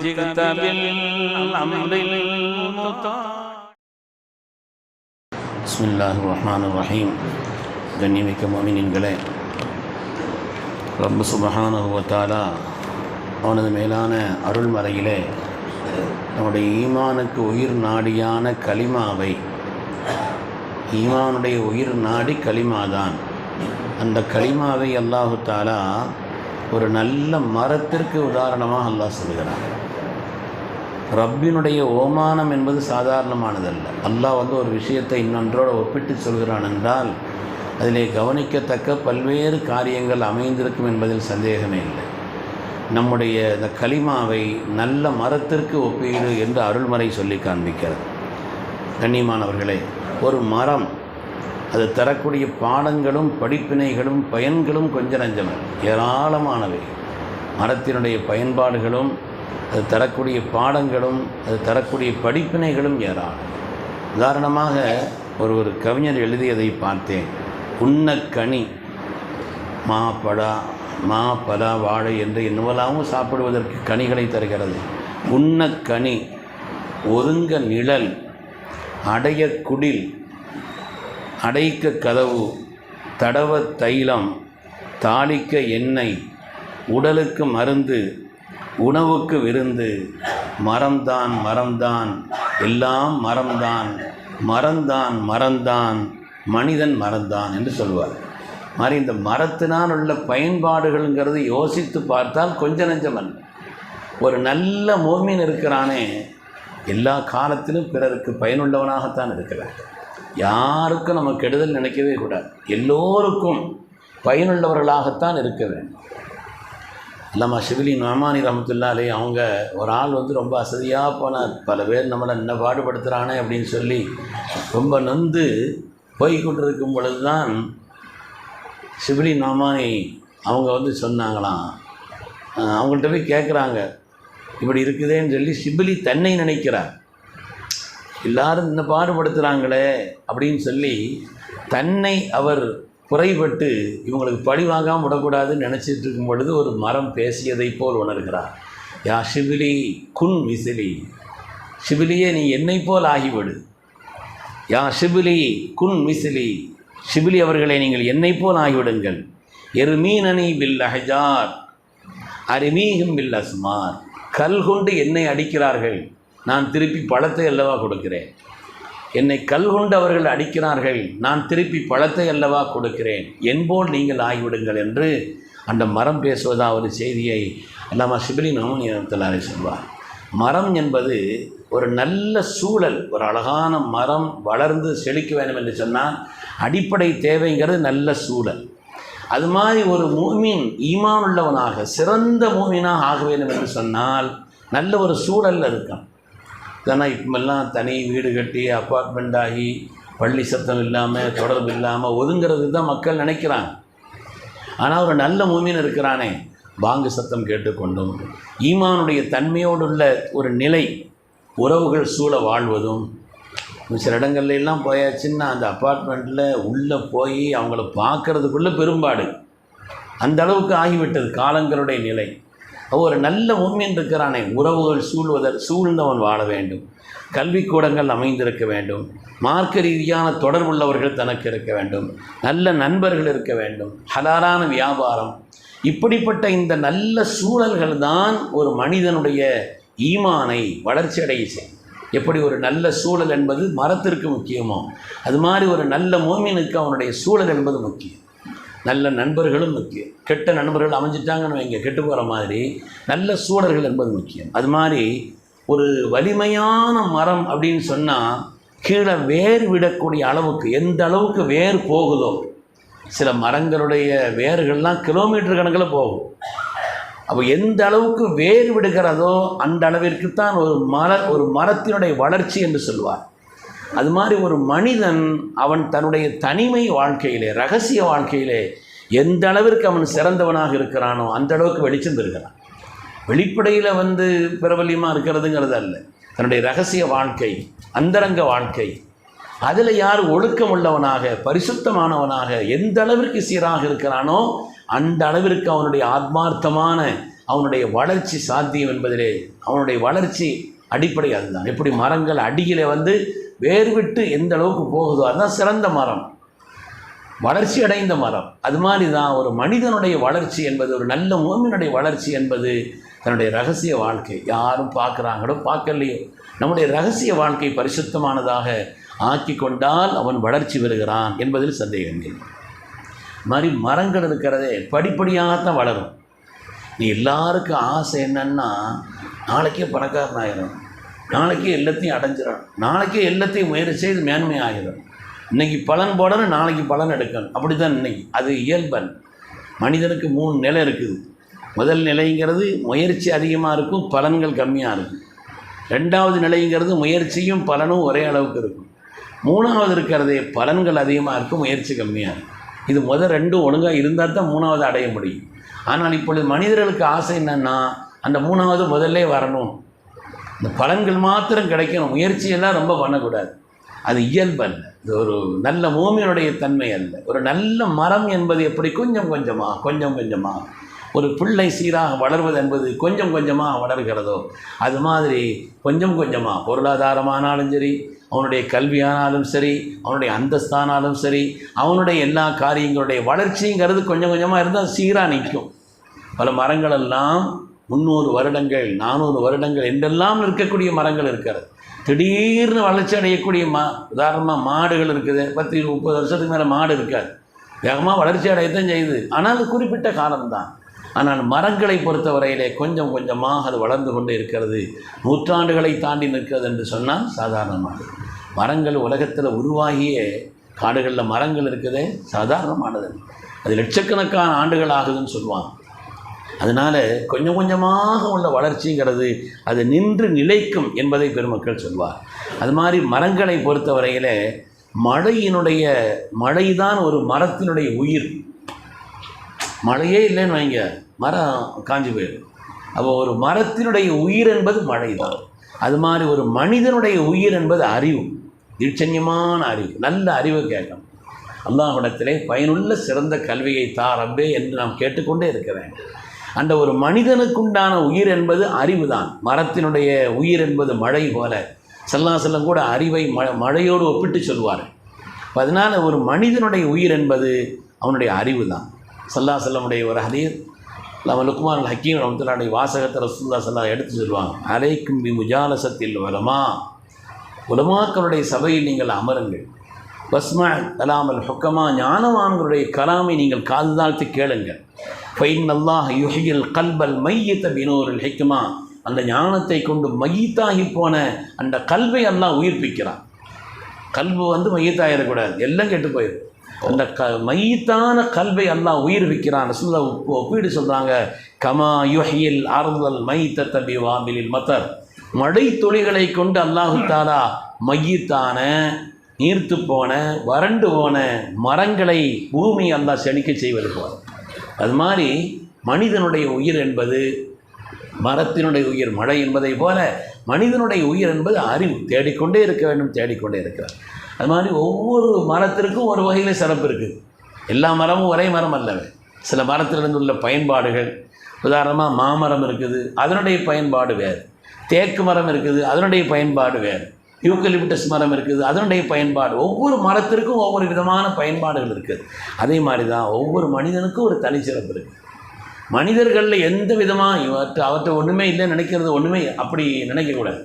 جئت بالأمر المطاع بسم الله الرحمن الرحيم கண்ணியமிக்க மோமினின்களே ரப்பு சுபஹானஹு வ தஆலா அவனது மேலான அருள்மறையிலே நம்முடைய ஈமானுக்கு உயிர் நாடியான கலிமாவை ஈமானுடைய உயிர் நாடி கலிமாதான் அந்த கலிமாவை அல்லாஹு தாலா ஒரு நல்ல மரத்திற்கு உதாரணமாக அல்லாஹ் சொல்கிறான் ரப்பினுடைய ஓமானம் என்பது சாதாரணமானதல்ல. அல்லாஹ் வந்து ஒரு விஷயத்தை இன்னொன்றோடு ஒப்பிட்டு சொல்கிறான் என்றால் அதிலே கவனிக்கத்தக்க பல்வேறு காரியங்கள் அமைந்திருக்கும் என்பதில் சந்தேகமே இல்லை. நம்முடைய இந்த களிமாவை நல்ல மரத்திற்கு ஒப்பீடு என்று அருள்மறை சொல்லி காண்பிக்கிறது. கண்ணியமானவர்களே ஒரு மரம் அது தரக்கூடிய பாடங்களும் படிப்பினைகளும் பயன்களும் கொஞ்சம் நஞ்சமல்ல ஏராளமானவை. மரத்தினுடைய பயன்பாடுகளும் அது தரக்கூடிய பாடங்களும் அது தரக்கூடிய படிப்பினைகளும் ஏராளம். உதாரணமாக ஒரு ஒரு கவிஞர் எழுதியதை பார்த்தேன். உண்ணக்கனி மா படா மா பலா வாழை என்று என்னவெல்லாமும் சாப்பிடுவதற்கு கனிகளை தருகிறது. உண்ணக்கனி ஒருங்க நிழல் அடைய குடில் அடைக்க கதவு தடவ தைலம் தாளிக்க எண்ணெய் உடலுக்கு மருந்து உணவுக்கு விருந்து. மரம்தான் மரம்தான் எல்லாம் மரம்தான் மரம்தான் மரம்தான் மனிதன் மரம்தான் என்று சொல்வார். மாதிரி இந்த மரத்தினால் உள்ள பயன்பாடுகள்ங்கிறது யோசித்து பார்த்தால் கொஞ்ச நஞ்சமன் ஒரு நல்ல மோமின் இருக்கிறானே எல்லா காலத்திலும் பிறருக்கு பயனுள்ளவனாகத்தான் இருக்கிறான் யாருக்கும் நம்ம கெடுதல் நினைக்கவே கூடாது. எல்லோருக்கும் பயனுள்ளவர்களாகத்தான் இருக்க வேண்டும். அல்லாமா ஷிபிலி நொமானி ரஹமத்துல்லா அவங்க ஒரு ஆள் வந்து ரொம்ப அசதியாக போனார் பல பேர் நம்மளை என்ன பாடுபடுத்துகிறானே அப்படின்னு சொல்லி ரொம்ப நொந்து போய் கொண்டிருக்கும் பொழுது தான் ஷிபிலி நொமானி அவங்க வந்து சொன்னாங்களாம். அவங்கள்ட்ட போய் கேட்குறாங்க இப்படி இருக்குதேன்னு சொல்லி ஷிபிலி தன்னை நினைக்கிறார் எல்லாரும் இந்த பாடுபடுத்துகிறாங்களே அப்படின்னு சொல்லி தன்னை அவர் குறைபட்டு இவங்களுக்கு பழி வாங்காமல் விடக்கூடாதுன்னு நினச்சிட்டு இருக்கும் பொழுது ஒரு மரம் பேசியதைப் போல் உணர்கிறார். யா சிபிலி குன் விசிலி சிபிலியே நீ என்னை போல் ஆகிவிடு. யா சிபிலி குன் விசிலி சிபிலி அவர்களை நீங்கள் என்னை போல் ஆகிவிடுங்கள். எருமீனனி பில் அஹஜார் அருமீகம் பில் அஸ்மார். கல் கொண்டு என்னை அடிக்கிறார்கள். நான் திருப்பி பழத்தை அல்லவா கொடுக்கிறேன்? என்னை கல் கொண்டு அவர்கள் அடிக்கிறார்கள். நான் திருப்பி பழத்தை அல்லவா கொடுக்கிறேன். என்போல் நீங்கள் ஆகிவிடுங்கள் என்று அந்த மரம் பேசுவதா ஒரு செய்தியை அல்லாமா சிபிலி நவனியத்திலாரை சொல்வார். மரம் என்பது ஒரு நல்ல சூழல் ஒரு அழகான மரம் வளர்ந்து செழிக்க வேண்டும் என்று சொன்னால் அடிப்படை தேவைங்கிறது நல்ல சூழல். அது மாதிரி ஒரு மூமின் ஈமான் உள்ளவனாக சிறந்த மூமினாக ஆக வேண்டும் என்று சொன்னால் நல்ல ஒரு சூழல் இருக்கும். ஏன்னா இப்பெல்லாம் தனி வீடு கட்டி அப்பார்ட்மெண்ட் ஆகி பள்ளி சத்தம் இல்லாமல் தொடர்பு இல்லாமல் ஒதுங்கிறது தான் மக்கள் நினைக்கிறாங்க. ஆனால் ஒரு நல்ல மூமின் இருக்கிறானே. பாங்கு சத்தம் கேட்டுக்கொண்டும் ஈமானுடைய தன்மையோடுள்ள ஒரு நிலை உறவுகள் சூழ வாழ்வதும் சில இடங்கள்லாம் போயாச்சுன்னா அந்த அப்பார்ட்மெண்ட்டில் உள்ளே போய் அவங்கள பார்க்கறதுக்குள்ளே பெரும்பாடு. அந்த அளவுக்கு ஆகிவிட்டது காலங்களுடைய நிலை. ஒரு நல்ல உண்மையின் இருக்கிறானே. உறவுகள் சூழ்வதற் சூழ்ந்தவன் வாழ வேண்டும். கல்விக்கூடங்கள் அமைந்திருக்க வேண்டும். மார்க்க ரீதியான தொடர்புள்ளவர்கள் தனக்கு இருக்க வேண்டும். நல்ல நண்பர்கள் இருக்க வேண்டும். ஹலாலான வியாபாரம். இப்படிப்பட்ட இந்த நல்ல சூழல்கள் தான் ஒரு மனிதனுடைய ஈமானை வளர்ச்சி அடைய செய்யும். எப்படி ஒரு நல்ல சூழல் என்பது மரத்திற்கு முக்கியமோ அது மாதிரி ஒரு நல்ல மோமினுக்கு அவனுடைய சூழல் என்பது முக்கியம். நல்ல நண்பர்களும் முக்கியம். கெட்ட நண்பர்கள் அமைஞ்சிட்டாங்கன்னு வைங்க கெட்டு போகிற மாதிரி. நல்ல சூழர்கள் என்பது முக்கியம். அது மாதிரி ஒரு வலிமையான மரம் அப்படின்னு சொன்னால் கீழே வேர் விடக்கூடிய அளவுக்கு எந்த அளவுக்கு வேர் போகுதோ சில மரங்களுடைய வேர்கள்லாம் கிலோமீட்டர் கணக்கில் போகும். அப்போ எந்த அளவுக்கு வேர் விடுகிறதோ அந்த அளவிற்கு தான் ஒரு மர ஒரு மரத்தினுடைய வளர்ச்சி என்று சொல்வார். அது மாதிரி ஒரு மனிதன் அவன் தன்னுடைய தனிமை வாழ்க்கையிலே ரகசிய வாழ்க்கையிலே எந்த அளவிற்கு அவன் சிறந்தவனாக இருக்கிறானோ அந்த அளவுக்கு வெளிச்சம் தருகிறான். வெளிப்படையில் வந்து பிரபல்யமாக இருக்கிறதுங்கிறது அல்ல. தன்னுடைய ரகசிய வாழ்க்கை அந்தரங்க வாழ்க்கை அதில் யார் ஒழுக்கம் உள்ளவனாக பரிசுத்தமானவனாக எந்த அளவிற்கு சீராக இருக்கிறானோ அந்த அளவிற்கு அவனுடைய ஆத்மார்த்தமான அவனுடைய வளர்ச்சி சாத்தியம் என்பதிலே அவனுடைய வளர்ச்சி அடிப்படை அதுதான். எப்படி மரங்கள் அடியிலே வந்து வேர் விட்டு எந்த அளவுக்கு போகுதோ அதுதான் சிறந்த மரம். வளர்ச்சி அடைந்த மரம். அது மாதிரி தான் ஒரு மனிதனுடைய வளர்ச்சி என்பது ஒரு நல்ல மூமினுடைய வளர்ச்சி என்பது தன்னுடைய ரகசிய வாழ்க்கை. யாரும் பார்க்குறாங்களோ பார்க்கலையோ நம்முடைய ரகசிய வாழ்க்கை பரிசுத்தமானதாக ஆக்கி கொண்டால் அவன் வளர்ச்சி பெறுகிறான் என்பதில் சந்தேகம் இல்லை. இது மாதிரி மரங்கள் இருக்கிறதே படிப்படியாகத்தான் வளரும். நீ எல்லாருக்கும் ஆசை என்னன்னா நாளைக்கே பணக்காரன் ஆயிரும் நாளைக்கே எல்லாத்தையும் அடைஞ்சிடணும். நாளைக்கே எல்லாத்தையும் முயற்சி செய்து மேன்மை ஆகிடும். இன்னைக்கு பலன் போடணும் நாளைக்கு பலன் எடுக்கணும். அப்படி தான் இன்னைக்கு. அது இயல்பன். மனிதனுக்கு மூணு நிலை இருக்குது. முதல் நிலைங்கிறது முயற்சி அதிகமாக இருக்கும் பலன்கள் கம்மியாக இருக்கும். ரெண்டாவது நிலைங்கிறது முயற்சியும் பலனும் ஒரே அளவுக்கு இருக்கும். மூணாவது இருக்கிறதே பலன்கள் அதிகமாக இருக்கும் முயற்சி கம்மியாக இருக்கும். இது முதல் ரெண்டும் ஒழுங்காக இருந்தால் தான் மூணாவது அடைய முடியும். ஆனால் இப்பொழுது மனிதர்களுக்கு ஆசை என்னென்னா அந்த மூணாவது முதல்லே வரணும். இந்த பலன்கள் மாத்திரம் கிடைக்கணும். முயற்சியெல்லாம் ரொம்ப பண்ணக்கூடாது. அது இயல்பல்ல இது ஒரு நல்ல மூமியினுடைய தன்மை அல்ல. ஒரு நல்ல மரம் என்பது எப்படி கொஞ்சம் கொஞ்சமாக கொஞ்சம் கொஞ்சமாக ஒரு பிள்ளை சீராக வளர்வது என்பது கொஞ்சம் கொஞ்சமாக வளர்கிறதோ அது மாதிரி கொஞ்சம் கொஞ்சமாக பொருளாதாரமானாலும் சரி அவனுடைய கல்வியானாலும் சரி அவனுடைய அந்தஸ்தானாலும் சரி அவனுடைய எல்லா காரியங்களுடைய வளர்ச்சிங்கிறது கொஞ்சம் கொஞ்சமாக இருந்தால் சீராக நிற்கும். பல மரங்களெல்லாம் முந்நூறு வருடங்கள் நானூறு வருடங்கள் என்றெல்லாம் இருக்கக்கூடிய மரங்கள் இருக்கிறது. திடீர்னு வளர்ச்சி அடையக்கூடிய மா உதாரணமாக மாடுகள் இருக்குது பத்து முப்பது வருஷத்துக்கு மேலே மாடு இருக்காது. வேகமாக வளர்ச்சி அடையத்தான் செய்யுது. ஆனால் அது குறிப்பிட்ட காலம்தான். ஆனால் மரங்களை பொறுத்தவரையிலே கொஞ்சம் கொஞ்சமாக அது வளர்ந்து கொண்டு இருக்கிறது. நூற்றாண்டுகளை தாண்டி நிற்கிறது என்று சொன்னால் சாதாரணமானது. மரங்கள் உலகத்தில் உருவாகிய காடுகளில் மரங்கள் இருக்குதே சாதாரணமானது. அது லட்சக்கணக்கான ஆண்டுகள் ஆகுதுன்னு சொல்லுவாங்க. அதனால் கொஞ்சம் கொஞ்சமாக உள்ள வளர்ச்சிங்கிறது அது நின்று நிலைக்கும் என்பதை பெருமக்கள் சொல்வார். அது மாதிரி மரங்களை பொறுத்தவரையில் மழையினுடைய மழைதான் ஒரு மரத்தினுடைய உயிர். மழையே இல்லைன்னு வைங்க மரம் காஞ்சி போயிடும். அப்போ ஒரு மரத்தினுடைய உயிர் என்பது மழை தான் அது மாதிரி ஒரு மனிதனுடைய உயிர் என்பது அறிவு. நிச்சயமான அறிவு. நல்ல அறிவை கேட்கணும். அல்லாஹ்விடத்திலே பயனுள்ள சிறந்த கல்வியை தார் ரப்பே என்று நாம் கேட்டுக்கொண்டே இருக்க வேண்டும். அந்த ஒரு மனிதனுக்குண்டான உயிர் என்பது அறிவு தான் மரத்தினுடைய உயிர் என்பது மழை போல. செல்லாசலம் கூட அறிவை ம மழையோடு ஒப்பிட்டு சொல்வார் அதனால் ஒரு மனிதனுடைய உயிர் என்பது அவனுடைய அறிவு தான் சல்லா செல்லமுடைய ஒரு ஹதீர் நம்ம லுக்மான் ஹக்கீம் ரமத்துல்லாடைய வாசகத்தை ரசூல்லா சல்லா எடுத்து சொல்லுவாங்க. அலைக்கும் பி முஜாலசத்தில் வரமா உலமாக்களுடைய சபையில் நீங்கள் அமருங்கள். பஸ்மா கலாமல் ஹுக்கமா ஞானவான்களுடைய கலாமை நீங்கள் காது தாழ்த்து கேளுங்கள். ஃபைன் அல்லாஹ் யுஹியில் கல்பல் மையத்த பினோரில் ஹிக்மா. அந்த ஞானத்தை கொண்டு மையத்தாகி போன அந்த கல்வை அல்லாஹ் உயிர்ப்பிக்கிறான். கல்வு வந்து மையத்தாயிடக்கூடாது எல்லாம் கெட்டு போயிடும் அந்த க மையத்தான கல்வை அல்லாஹ் உயிர்விக்கிறான் சொல்ல ஒப்பீடு சொல்கிறாங்க கமா யுஹியில் அறுதல் மைத்த தபி வாபிலில் மத்தர். மடை துளிகளை கொண்டு அல்லாஹு தாரா மையத்தான நீர்த்து போன வறண்டு போன மரங்களை பூமி அல்லா செழிக்க செய்வது போல். அது மாதிரி மனிதனுடைய உயிர் என்பது மரத்தினுடைய உயிர் மழை என்பதை போல மனிதனுடைய உயிர் என்பது அறிவு. தேடிக்கொண்டே இருக்க வேண்டும் தேடிக்கொண்டே இருக்கிறார். அது மாதிரி ஒவ்வொரு மரத்திற்கும் ஒரு வகையில் சிறப்பு இருக்குது எல்லா மரமும் ஒரே மரம் அல்லவே. சில மரத்திலிருந்து உள்ள பயன்பாடுகள் உதாரணமாக மாமரம் இருக்குது அதனுடைய பயன்பாடு வேறு. தேக்கு மரம் இருக்குது அதனுடைய பயன்பாடு வேறு. யூக்கலிப்டஸ் மரம் இருக்குது. அதனுடைய பயன்பாடு ஒவ்வொரு மரத்திற்கும் ஒவ்வொரு விதமான பயன்பாடுகள் இருக்குது. அதே மாதிரி தான் ஒவ்வொரு மனிதனுக்கும் ஒரு தனிச்சிறப்பு இருக்குது மனிதர்களில் எந்த விதமாக இவற்றை அவற்றை ஒன்றுமே இல்லை நினைக்கிறது ஒன்றுமே அப்படி நினைக்கக்கூடாது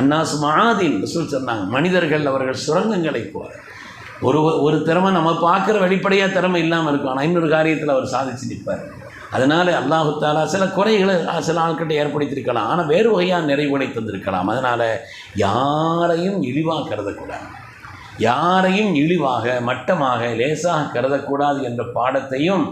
அன்னாஸ் மகாதீன் ரசூல் சொன்னாங்க மனிதர்கள் அவர்கள் சுரங்கங்களை போல. ஒரு ஒரு திறமை நம்ம பார்க்குற வெளிப்படையாக திறமை இல்லாமல் இருக்கும். ஆனால் இன்னொரு காரியத்தில் அவர் சாதிச்சு நிற்பார். அதனால் அல்லாஹுத்தாலா சில குறைகளை சில ஆட்கிட்ட ஏற்படுத்தியிருக்கலாம். ஆனால் வேறு வகையாக நிறைவுகளை தந்திருக்கலாம். அதனால் யாரையும் இழிவாக கருதக்கூடாது. யாரையும் இழிவாக மட்டமாக லேசாக கருதக்கூடாது என்ற பாடத்தையும்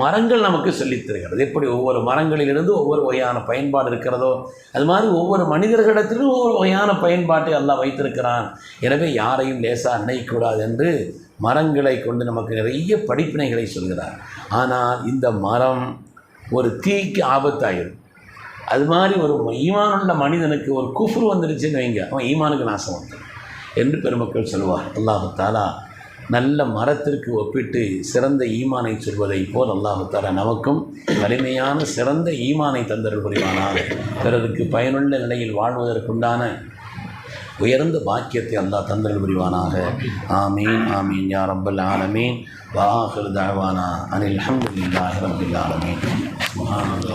மரங்கள் நமக்கு சொல்லித்தருகிறது எப்படி ஒவ்வொரு மரங்களிலிருந்து ஒவ்வொரு வகையான பயன்பாடு இருக்கிறதோ அது மாதிரி ஒவ்வொரு மனிதர்களிடத்திலும் ஒவ்வொரு வகையான பயன்பாட்டை எல்லாம் வைத்திருக்கிறான். எனவே யாரையும் லேசாக நினைக்கக்கூடாது என்று மரங்களை கொண்டு நமக்கு நிறைய படிப்பினைகளை சொல்கிறார். ஆனால் இந்த மரம் ஒரு தீக்கு ஆபத்தாயிரும். அது மாதிரி ஒரு ஈமானுள்ள மனிதனுக்கு ஒரு குஃப்ரு வந்துடுச்சுன்னு வைங்க. அவன் ஈமானுக்கு நாசம் வந்துடும் என்று பெருமக்கள் சொல்வார் அல்லாஹு தாலா நல்ல மரத்திற்கு ஒப்பிட்டு சிறந்த ஈமானை சொல்வதை போல் அல்லாஹு தாலா நமக்கும் வலிமையான சிறந்த ஈமானை தந்தர்கள் புரிவானால் பிறருக்கு பயனுள்ள நிலையில் வாழ்வதற்குண்டான உயர்ந்த பாக்கியத்தை அல்லாஹ் தந்தர்கள் புரிவானாக. ஆமீன் ஆமீன் யா ரப்பல் ஆலமீன். வாஹிர் தாழ்வானா அனில் அல்ஹம்துலில்லாஹி ரப்பில் ஆலமீன். 啊。